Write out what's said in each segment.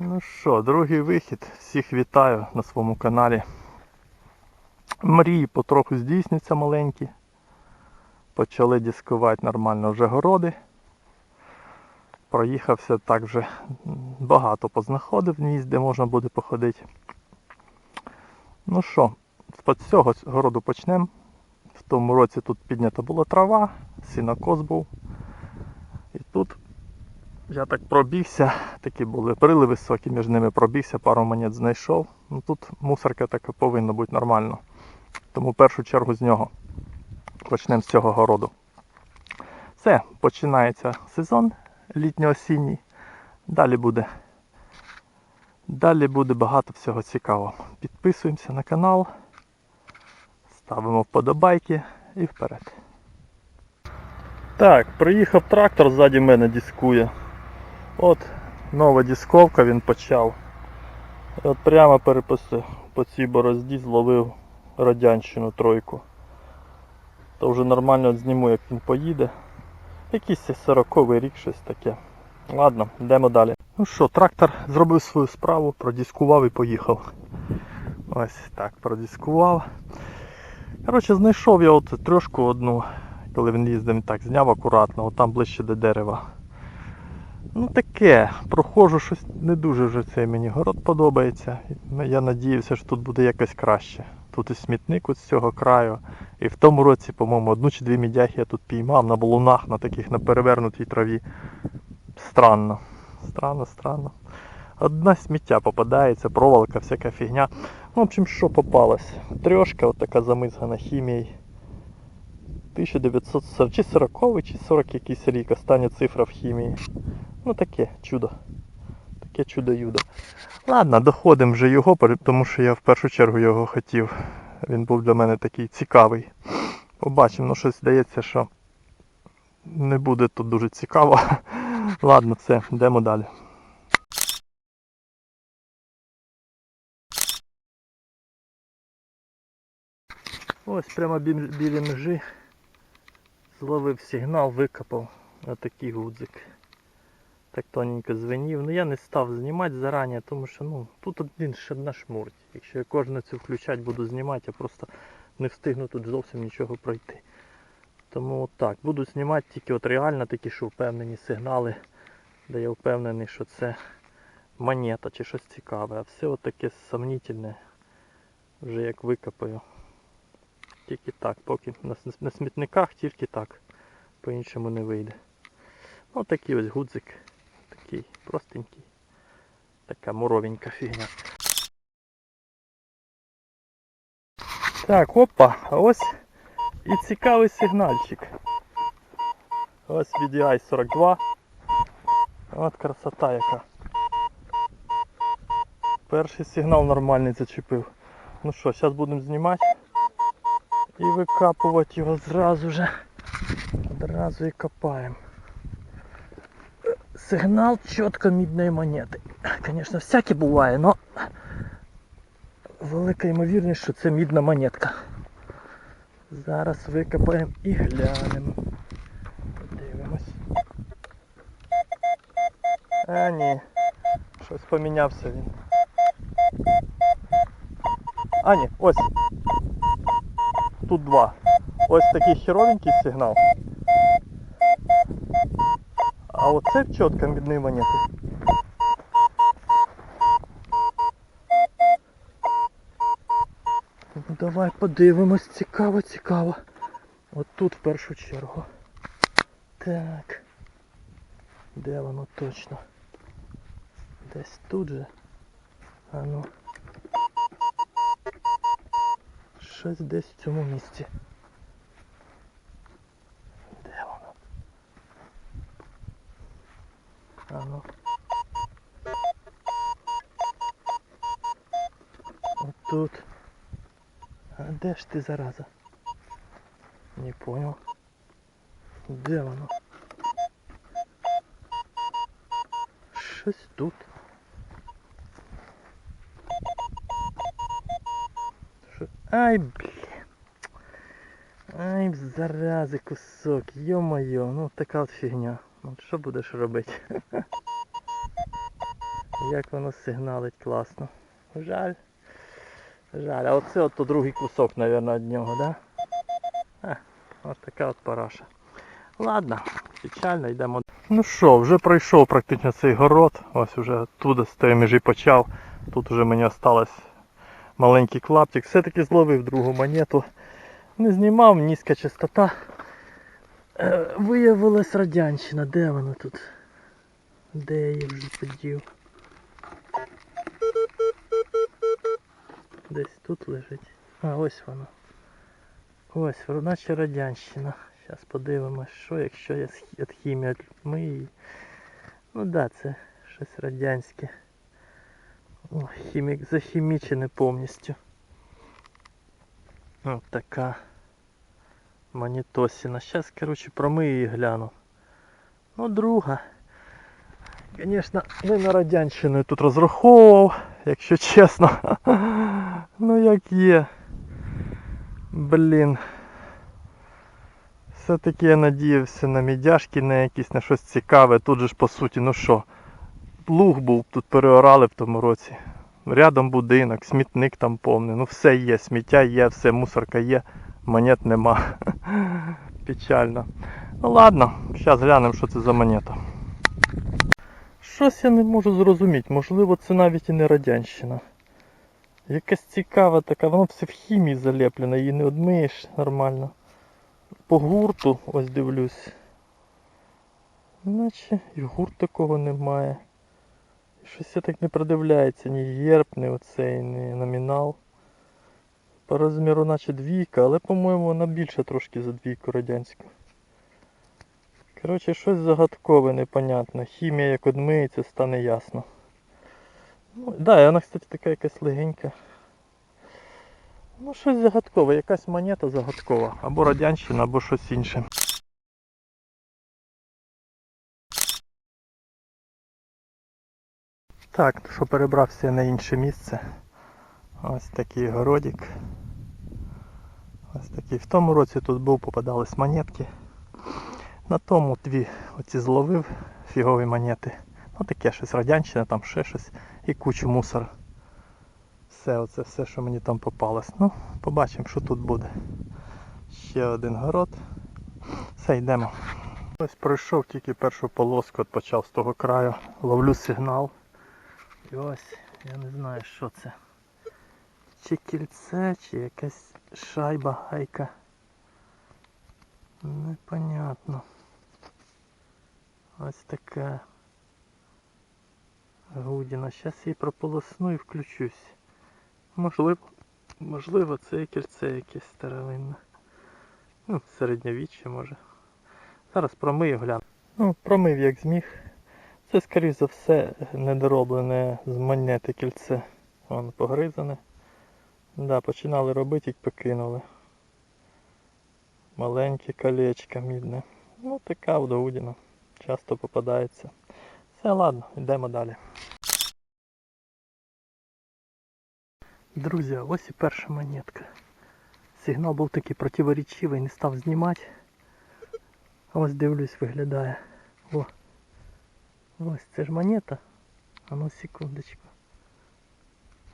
Ну що, другий вихід. Всіх вітаю на своєму каналі. Мрії потроху здійсняться маленькі. Почали дискувати нормально вже городи. Проїхався так вже багато познаходив місць, де можна буде походити. Ну що, з цього городу почнемо. В тому році тут піднята була трава, сінокос був. І тут я так пробігся, такі були брили високі, між ними пробігся, пару монет знайшов. Ну тут мусорка така повинна бути нормально. Тому в першу чергу з нього. Почнемо з цього городу. Все, починається сезон літньо-осінній. Далі буде. Далі буде багато всього цікавого. Підписуємося на канал, ставимо вподобайки і вперед. Так, приїхав трактор, ззаді мене дискує. От нова дисковка він почав. І От прямо переписи по цій борозді зловив радянщину тройку. То вже нормально зніму, як він поїде. Якийсь 40-й рік, щось таке. Ладно, йдемо далі. Ну що, трактор зробив свою справу, продіскував і поїхав. Ось так, продіскував. Коротше, знайшов я от трошку одну, коли він їздив, так зняв акуратно, от там ближче до дерева. Ну таке, проходжу щось не дуже вже цей мені город подобається. Я надіявся, що тут буде якось краще. Тут і смітник от з цього краю. І в тому році, по-моєму, одну чи дві мідяхи я тут піймав на балунах, на таких на перевернутій траві. Странно. Странно, странно. Одна сміття попадається, проволока, всяка фігня. Ну, в общем, що попалось? Трьошка, от така замизгана хімією. 1940 чи 40 чи 40 якийсь рік, остання цифра в хімії. Ну таке чудо. Таке чудо-юдо. Ладно, доходимо вже його, тому що я в першу чергу його хотів. Він був для мене такий цікавий. Побачимо, ну щось здається, що не буде тут дуже цікаво. Ладно, все, йдемо далі. Ось прямо бі- біля межі зловив сигнал, викопав отакий гудзик. Так тоненько звенів. Ну я не став знімати зарані, тому що ну, тут один ще одна шмурть. Якщо я кожну цю включати буду знімати, я просто не встигну тут зовсім нічого пройти. Тому так, буду знімати тільки от реально такі, що впевнені сигнали, де я впевнений, що це монета чи щось цікаве. А все от таке вже як викопаю. Тільки так, поки на, смітниках тільки так. По-іншому не вийде. Ну такий ось гудзик. Такий простенький. Така муровенька фігня. Так, опа, а ось і цікавий сигнальчик. Ось VDI 42. От красота яка. Перший сигнал нормальний зачепив. Ну що, зараз будемо знімати і викапувати його зразу же. Одразу і копаємо. Сигнал чітко мідної монети. Звісно, всяке буває, але велика ймовірність, що це мідна монетка. Зараз викопаємо і глянемо. Подивимось. А ні. Щось помінявся він. А ні, ось. Тут два. Ось такий херовенький сигнал. А оце чітко мідної монети. Ну давай подивимось, цікаво, цікаво. От тут в першу чергу. Так. Де воно точно? Десь тут же. А ну. Щось десь в цьому місці. Де воно? А ну. Отут. А де ж ти зараза? Не понял. Де воно? Щось тут. Ай, бля. Ай, зарази кусок, йо-моє, ну така от фігня. От що будеш робити? як воно сигналить класно. Жаль. Жаль. А оце от то другий кусок, мабуть, від нього, да? А, ось така от параша. Ладно, печально, йдемо. Ну що, вже пройшов практично цей город. Ось уже туди з тієї межі почав. Тут вже мені осталось маленький клаптик. Все-таки зловив другу монету. Не знімав, низька частота. Е, Виявилась радянщина. Де вона тут? Де я її вже подів? Десь тут лежить. А, ось вона. Ось, наче радянщина. Зараз подивимось, що якщо я від хімії ми. Ну да, це щось радянське. О, хімік захімічене повністю. Ось така монітосіна. Зараз, коротше, промию і гляну. Ну, друга. Звісно, не на радянщину тут розраховував, якщо чесно. ну як є. Блін. Все-таки я надіявся на мідяшки, на якісь на щось цікаве. Тут же ж по суті, ну що, плуг був, тут переорали в тому році. Рядом будинок, смітник там повний. Ну все є, сміття є, все, мусорка є, монет нема. Печально. Ну ладно, зараз глянемо, що це за монета. Щось я не можу зрозуміти, можливо це навіть і не радянщина. Якась цікава така, воно все в хімії залеплено, її не одмиєш нормально. По гурту ось дивлюсь. Наче і гурт такого немає. Щось я так не придивляється, ні герб, ні оцей, ні номінал. По розміру наче двійка, але по-моєму вона більше трошки за двійку радянську. Коротше, щось загадкове, непонятне. Хімія як одмиється, стане ясно. Ну, да, і вона, кстати, така якась легенька. Ну, щось загадкове, якась монета загадкова. Або радянщина, або щось інше. Так, що перебрався на інше місце. Ось такий городик. Ось такий. В тому році тут був, попадались монетки. На тому дві оці зловив фігові монети. Ну таке щось радянщина, там ще щось і кучу мусора. Все, оце все, що мені там попалось. Ну, побачимо, що тут буде. Ще один город. Все, йдемо. Ось пройшов тільки першу полоску, от почав з того краю. Ловлю сигнал. Ось, я не знаю, що це. Чи кільце, чи якась шайба, гайка. Непонятно. Ось така гудіна. Зараз її прополосну і включусь. Можливо, можливо, це кільце якесь старовинне. Ну, середньовіччя може. Зараз промию гляну. Ну, промив як зміг. Це, скоріш за все, недороблене з монети кільце. Воно погризане. Да, починали робити, як покинули. Маленьке колечко мідне. Ну така вдоудіна. Часто попадається. Все, ладно, йдемо далі. Друзі, ось і перша монетка. Сигнал був такий противоречивий, не став знімати. Ось дивлюсь, виглядає. О. Ось це ж монета. А ну секундочку.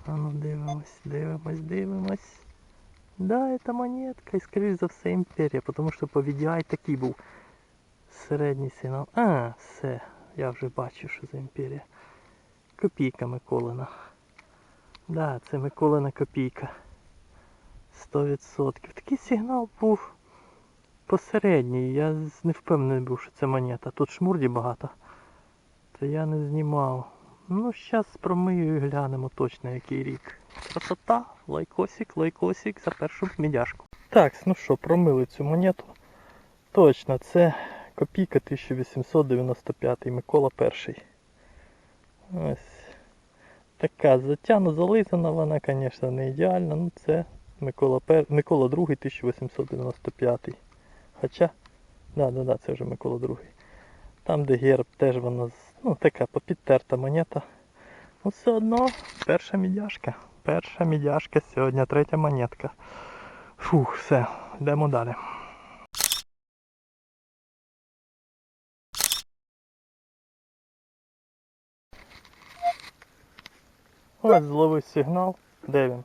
А ну дивимось, дивимось, дивимось. Да, это монетка, і скоріш за все імперія, тому що по VDI такий був середній сигнал. А, все, я вже бачу, що за імперія. Копійка Миколина. Да, це Миколина копійка. 100%. Такий сигнал був посередній. Я не впевнений був, що це монета. Тут шмурді багато. То я не знімав. Ну, зараз промию і глянемо точно який рік. Красота, лайкосик, лайкосик за першу мідяшку. Так, ну що, промили цю монету. Точно, це копійка 1895 Микола І. Ось. Така затягну, зализана вона, звісно, не ідеальна. Ну це Микола, Пер... Микола II 1895. Хоча, да, да, да, це вже Микола II. Там, де герб, теж вона з- ну, така попідтерта монета. Ну все одно перша мідяшка. Перша мідяшка сьогодні, третя монетка. Фух, все, йдемо далі. Ось зловив сигнал. Де він?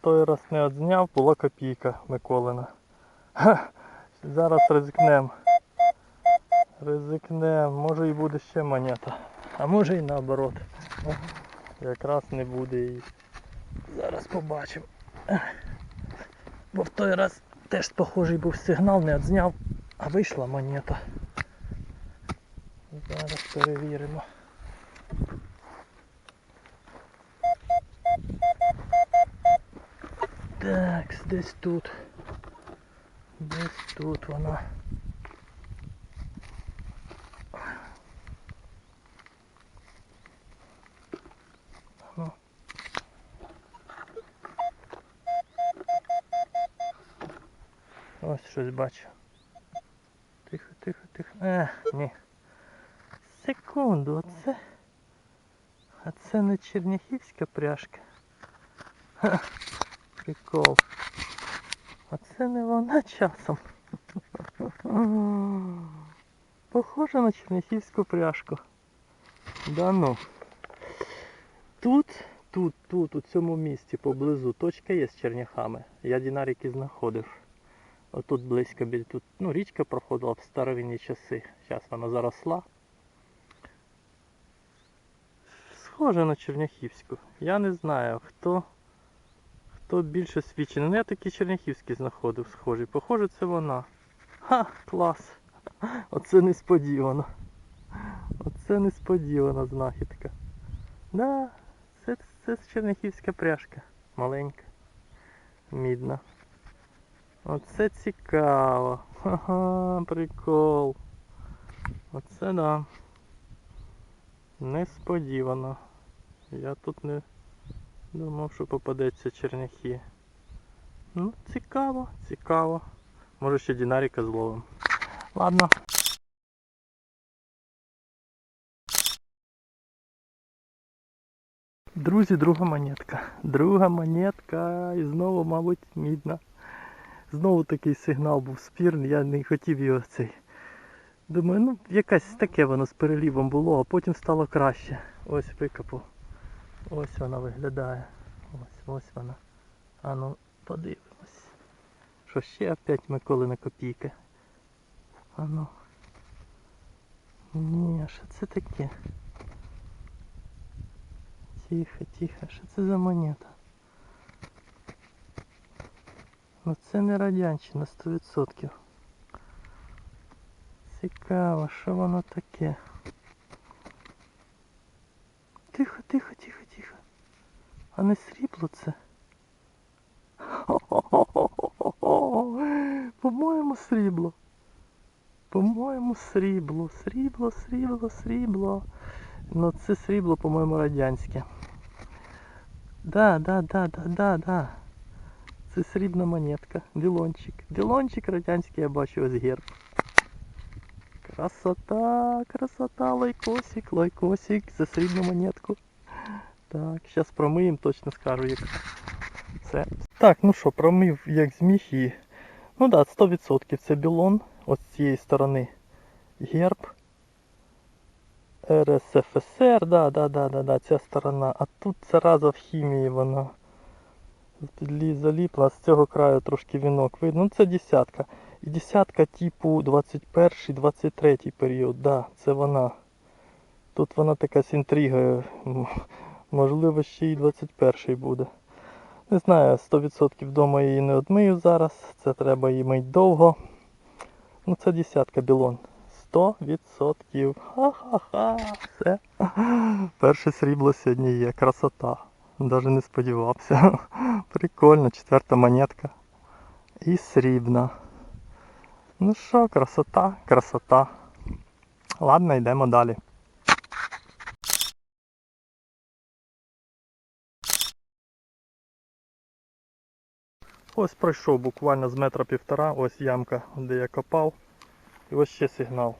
Той раз не одзняв, була копійка Миколина. Ха, зараз ризикнем. Ризикнем, може і буде ще монета. А може і наоборот. Якраз не буде її. Зараз побачимо. Бо в той раз теж похожий був сигнал, не одзняв, а вийшла монета. Зараз перевіримо. Так, десь тут. Десь тут вона. Ну. Ось щось бачу. Тихо, тихо, тихо. Е, ні. Секунду, оце. А це не черняхівська пряжка. Ха, прикол. А це не вона часом. Похоже на черняхівську пряжку. Да ну. Тут, тут, тут, у цьому місці поблизу точка є з черняхами. Я динарики знаходив. Отут близько біля тут, ну, річка проходила в старовинні часи. Зараз вона заросла. Схоже на Черняхівську. Я не знаю, хто, хто більше свідчений. Ну я такі черняхівські знаходив схожі. Похоже, це вона. Ха, клас. Оце несподівано. Оце несподівана знахідка. Да, це, це черняхівська пряжка. Маленька. Мідна. Оце цікаво. Ха-ха, прикол. Оце да. Несподівано. Я тут не думав, що попадеться черняхи. Ну, цікаво, цікаво. Може ще динаріка зловим. Ладно. Друзі, друга монетка. Друга монетка і знову, мабуть, мідна. Знову такий сигнал був спірний, я не хотів його цей. Думаю, ну якась таке воно з перелівом було, а потім стало краще. Ось викопав. Ось вона виглядає. Ось, ось вона. А ну, подивимось. Що ще опять Миколина копійка. А ну. Ні, що це таке? Тихо, тихо, що це за монета? Ну це не радянщина 100%. Цікаво, що воно таке. Тихо, тихо, тихо, тихо. А не срібло це? По-моєму, срібло. По-моєму, срібло. Срібло, срібло, срібло. Ну це срібло, по-моєму, радянське. Да, да, да, да, да, да. Це срібна монетка. Ділончик. Ділончик радянський, я бачу ось герб. Красота, красота, лайкосик, лайкосик за срібну монетку. Так, зараз промиємо, точно скажу як. Все. Так, ну що, промив як зміг і. Ну так, да, 100% це білон. Ось з цієї сторони герб. РСФСР, да, да, да, да, да, ця сторона. А тут зараза в хімії вона. Заліпла, з цього краю трошки вінок видно. Ну це десятка. І десятка типу 21-23 період, да, це вона. Тут вона така з інтригою. Можливо, ще й 21 буде. Не знаю, 100% вдома її не одмию зараз. Це треба її мить довго. Ну це десятка білон. 100%. Ха-ха-ха. Все. Перше срібло сьогодні є. Красота. Навіть не сподівався. Прикольно, четверта монетка. І срібна. Ну що, красота, красота. Ладно, йдемо далі. Ось пройшов буквально з метра півтора, ось ямка, де я копав. І ось ще сигнал.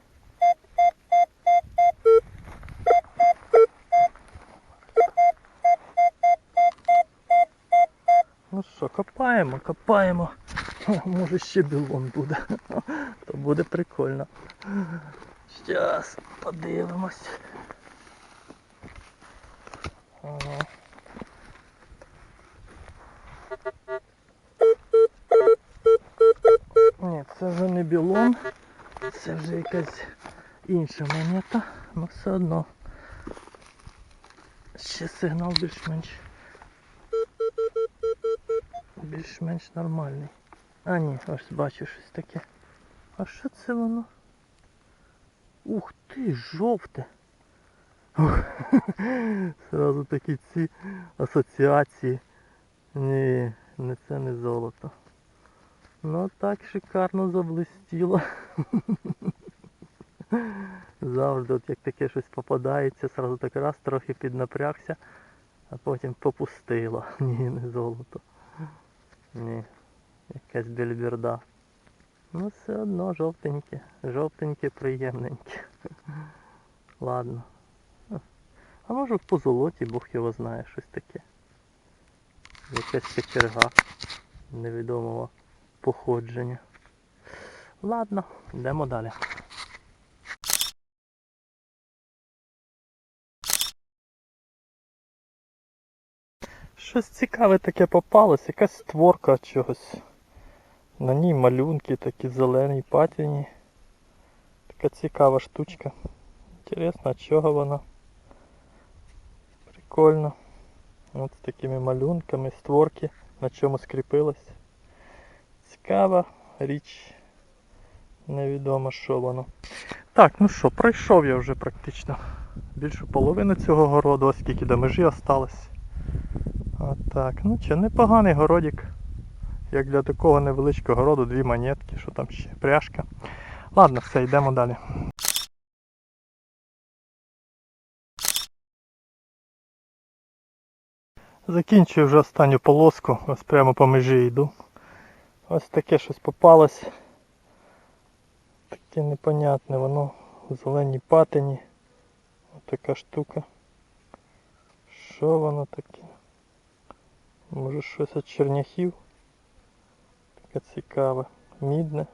Ну що, копаємо, копаємо. Може ще білон буде. То буде прикольно. Щас подивимось. Ага. Ні, це вже не білон, це вже якась інша монета, але все одно. Ще сигнал більш-менш. Більш-менш нормальний. А ні, ось бачу щось таке. А що це воно? Ух ти, жовте. Сразу такі ці асоціації. Ні, не це не золото. Ну так шикарно заблистіло. Завжди, от як таке щось попадається, сразу так раз трохи піднапрягся, а потім попустило. Ні, не золото. Ні, якась бельберда. Ну все одно жовтеньке, жовтеньке, приємненьке. Ладно. А може по золоті Бог його знає, щось таке. Якась кочерга невідомого походження. Ладно, йдемо далі. Щось цікаве таке попалось, якась створка чогось. На ній малюнки такі зелені патіні. Така цікава штучка. Інтересно, чого вона? Прикольно. От з такими малюнками, створки, на чому скріпилась. Цікава річ. Невідомо що воно. Так, ну що, пройшов я вже практично більшу половину цього городу, ось скільки до межі осталось. Отак. Ну чи непоганий городик. Як для такого невеличкого городу, дві монетки, що там ще, пряжка. Ладно, все, йдемо далі. Закінчую вже останню полоску, ось прямо по межі йду. Ось таке щось попалось. Таке непонятне, воно в зеленій патині. Ось така штука. Що воно таке? Може щось від черняхів? Таке цікаве. Мідне.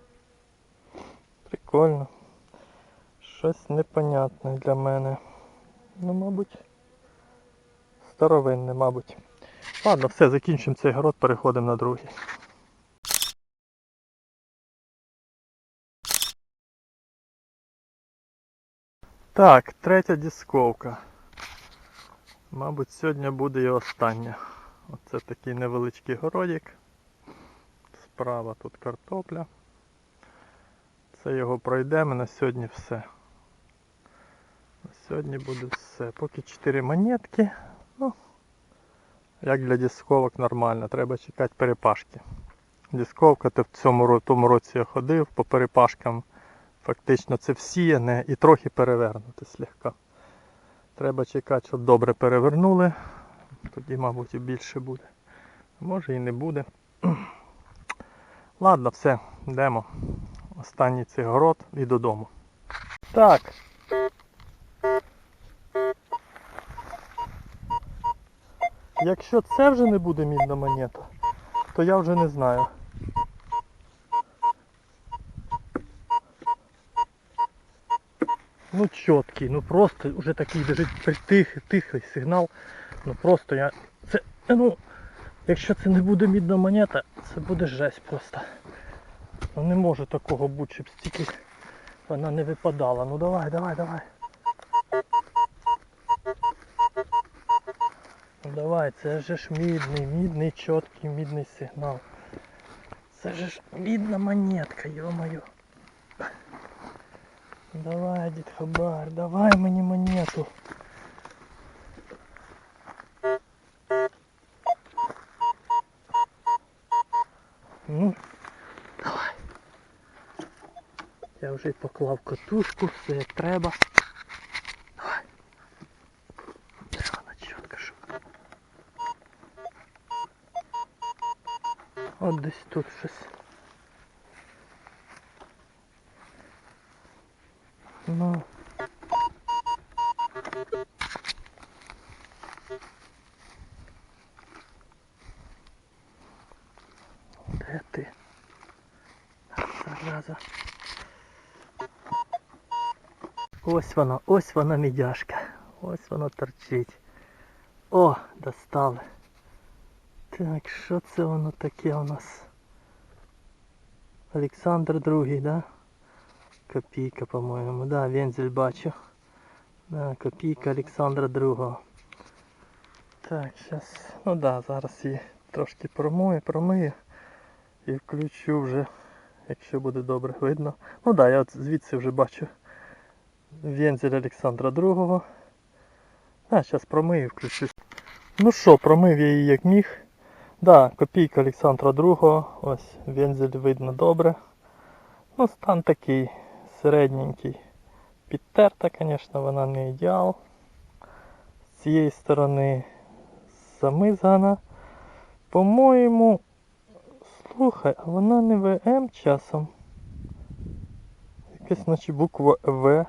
Прикольно. Щось непонятне для мене. Ну, мабуть, старовинне, мабуть. Ладно, все, закінчимо цей город, переходимо на другий. Так, третя дисковка. Мабуть, сьогодні буде і остання. Оце такий невеличкий городик. Справа тут картопля. Це його пройдемо, на сьогодні все. На сьогодні буде все. Поки 4 монетки. Ну, як для дисковок нормально, треба чекати перепашки. Дисковка, то в цьому тому році я ходив по перепашкам. Фактично це всіяне і трохи перевернути слегка. Треба чекати, щоб добре перевернули. Тоді, мабуть, і більше буде. Може і не буде. Ладно, все, йдемо. Останній цей город і додому. Так. Якщо це вже не буде мідна монета, то я вже не знаю. Ну чіткий, ну просто вже такий тихий, тихий сигнал. Ну просто я. Це. Ну, якщо це не буде мідна монета, це буде жесть просто. Ну не може такого бути, щоб стільки вона не випадала. Ну давай, давай, давай. Ну давай, це же ж мідний, мідний, чіткий, мідний сигнал. Це же ж мідна монетка, йо-моє. Давай, дід Хабар, давай мені монету. Вже й поклав катушку, все як треба. От десь тут щось. Ну. Де ти? Зараза. Ось воно, ось воно мідяшка. Ось воно торчить. О, достали. Так, що це воно таке у нас? Олександр другий, да? Копійка, по-моєму. Да, вензель бачу. Да, копійка Олександра другого. Так, зараз. Ну да, зараз її трошки промою, промию і включу вже, якщо буде добре видно. Ну да, я от звідси вже бачу вензель Олександра другого. А, зараз промию, включу. Ну що, промив я її як міг. Да, копійка Олександра другого. Ось вензель видно добре. Ну, стан такий середненький. Підтерта, звісно, вона не ідеал. З цієї сторони замизана. По-моєму, слухай, а вона не ВМ часом. Якась наче буква В.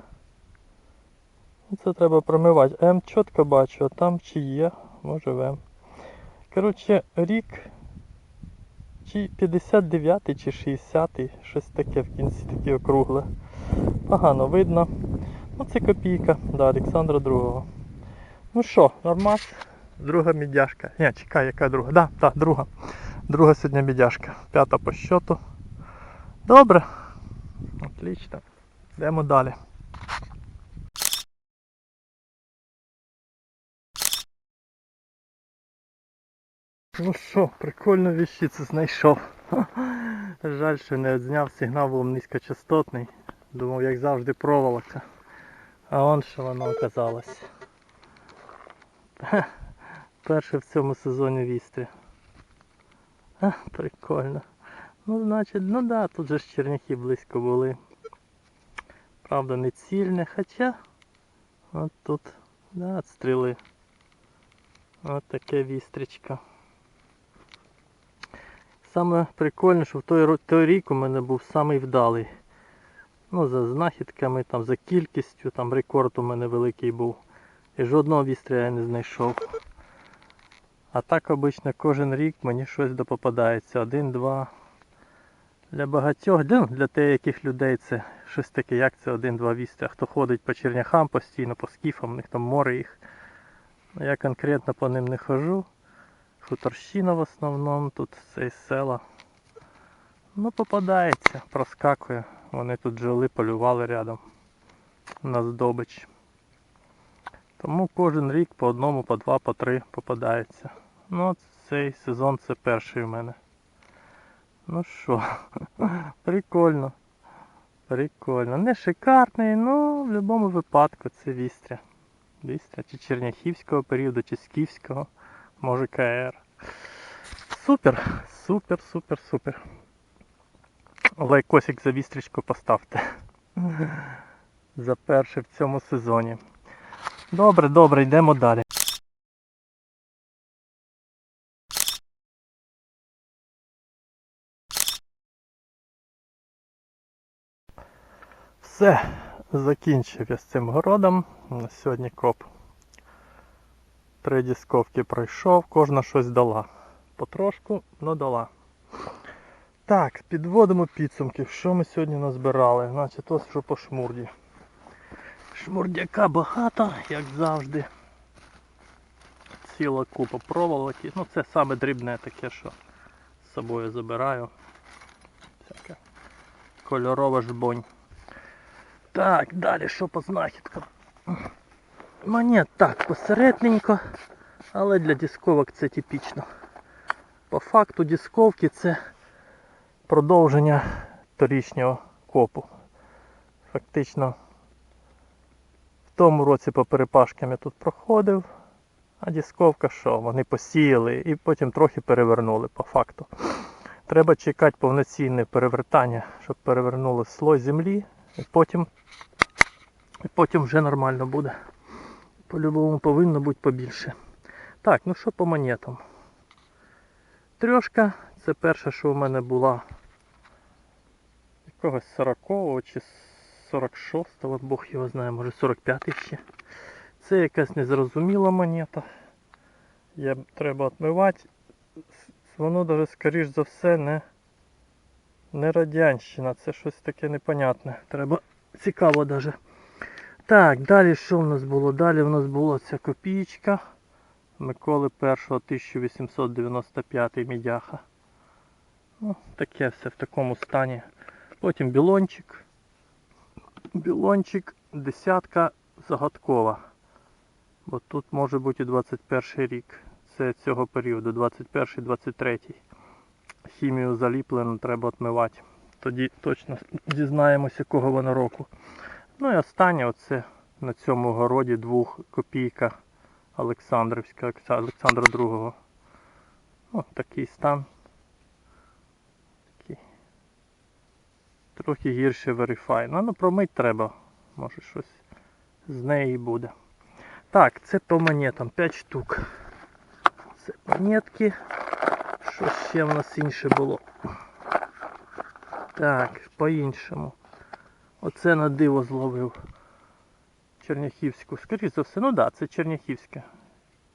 Ну, Це треба промивати. М чітко бачу, а там чи є, може В. Коротше, рік чи 59 чи 60-й, щось таке в кінці таке округле. Погано видно. Ну це копійка, да, Олександра другого. Ну що, нормас, друга мідяшка. Ні, чекай, яка друга? Да, так, друга. Друга сьогодні мідяшка. П'ята по щоту. Добре. Отлично. Йдемо далі. Ну що, прикольну віщицю знайшов. Жаль, що не зняв сигнал був низькочастотний. Думав, як завжди, проволока. А он що воно оказалось. Перше в цьому сезоні вістря. А, прикольно. Ну, значить, ну да, тут же ж черняхи близько були. Правда, не цільне, хоча от тут, да, стріли. От таке вістрічка. Саме прикольне, що в той, той рік у мене був самий вдалий. Ну, за знахідками, там, за кількістю, там рекорд у мене великий був. І жодного вістря я не знайшов. А так обично кожен рік мені щось допопадається. Один-два. Для багатьох, для, для деяких людей це щось таке, як це один-два вістря. Хто ходить по черняхам постійно, по скіфам, у них там море їх. Ну, Я конкретно по ним не хожу. Хуторщина в основному, тут це із села. Ну, попадається, проскакує. Вони тут жили, полювали рядом на здобич. Тому кожен рік по одному, по два, по три попадається. Ну, цей сезон це перший у мене. Ну що, прикольно. Прикольно. Не шикарний, ну в будь-якому випадку це вістря. Вістря чи черняхівського періоду, чи скіфського, може КР. Супер, супер, супер, супер. Лайкосик за вістрічку поставте. За перше в цьому сезоні. Добре, добре, йдемо далі. Все, закінчив я з цим городом. На сьогодні коп. Три дісковки пройшов, кожна щось дала. Потрошку, но дала. Так, підводимо підсумки. Що ми сьогодні назбирали? Значить, ось що по шмурді. Шмурдяка багато, як завжди. Ціла купа проволоки. Ну це саме дрібне таке, що з собою забираю. Всяке кольорова жбонь. Так, далі що по знахідкам? Монет так, посередненько, але для дисковок це типічно. По факту дисковки це продовження торічнього копу. Фактично в тому році по перепашкам я тут проходив, а дисковка що? Вони посіяли і потім трохи перевернули по факту. Треба чекати повноцінне перевертання, щоб перевернули слой землі і потім, і потім вже нормально буде. По-любому повинно бути побільше. Так, ну що по монетам? Трьошка, це перша, що в мене була якогось 40-го чи 46-го, Бог його знає, може 45-й ще. Це якась незрозуміла монета. Я треба відмивати. Воно даже, скоріш за все, не, не радянщина, це щось таке непонятне. Треба цікаво даже. Так, далі що в нас було? Далі в нас була ця копієчка Миколи І 1895 мідяха. Ну, таке все в такому стані. Потім білончик. Білончик десятка загадкова. Бо тут може бути і 21 рік. Це цього періоду, 21-23. Хімію заліплено, треба отмивати. Тоді точно дізнаємося, якого воно року. Ну і останнє оце на цьому городі двох копійка Олександрівська Олександра II. О, такий стан. Такий. Трохи гірше Verify. Ну, ну промить треба. Може щось з неї буде. Так, це по монетам 5 штук. Це монетки. Що ще в нас інше було? Так, по-іншому. Оце на диво зловив. Черняхівську. Скоріше за все, ну так, да, це Черняхівська.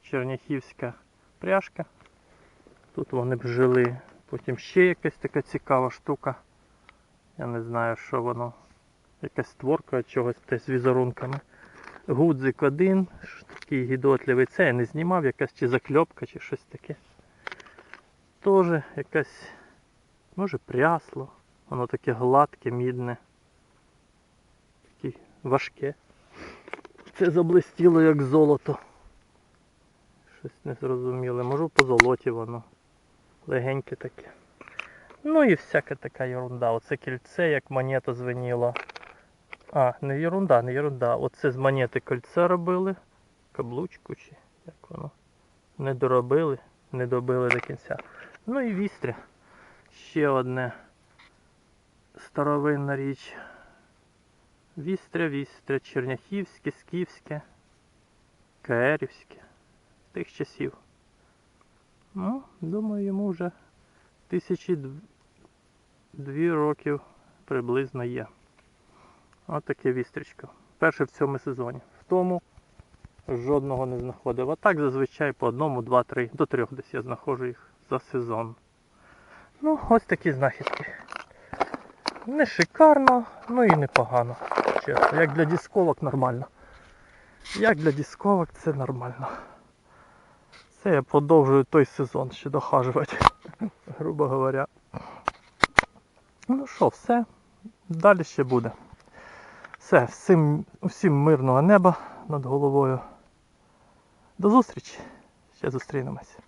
Черняхівська пряжка. Тут вони б жили. Потім ще якась така цікава штука. Я не знаю, що воно. Якась створка чогось з візерунками. Гудзик один, такий гідотливий. Це я не знімав, якась чи закльопка, чи щось таке. Тоже якась, може прясло. Воно таке гладке, мідне. Важке. Це заблистіло як золото. Щось незрозуміле. Може по золоті воно. Легеньке таке. Ну і всяка така ерунда. Оце кільце, як монета звеніла. А, не ерунда, не ерунда. Оце з монети кольце робили. Каблучку чи як воно. Не доробили, не добили до кінця. Ну і вістря. Ще одне старовинна річ. Вістря, вістря, Черняхівське, Скіфське, Каерівське. Тих часів. Ну, думаю, йому вже тисячі дв- дві років приблизно є. От таке вістрічко. Перше в цьому сезоні. В тому жодного не знаходив. А так зазвичай по одному, два, три, до трьох десь я знаходжу їх за сезон. Ну, ось такі знахідки. Не шикарно, ну і непогано. Чесно. Як для дисковок нормально. Як для дисковок це нормально. Це я продовжую той сезон ще дохажувати, грубо говоря. Ну що, все. Далі ще буде. Все, всім, всім мирного неба над головою. До зустрічі. Ще зустрінемось.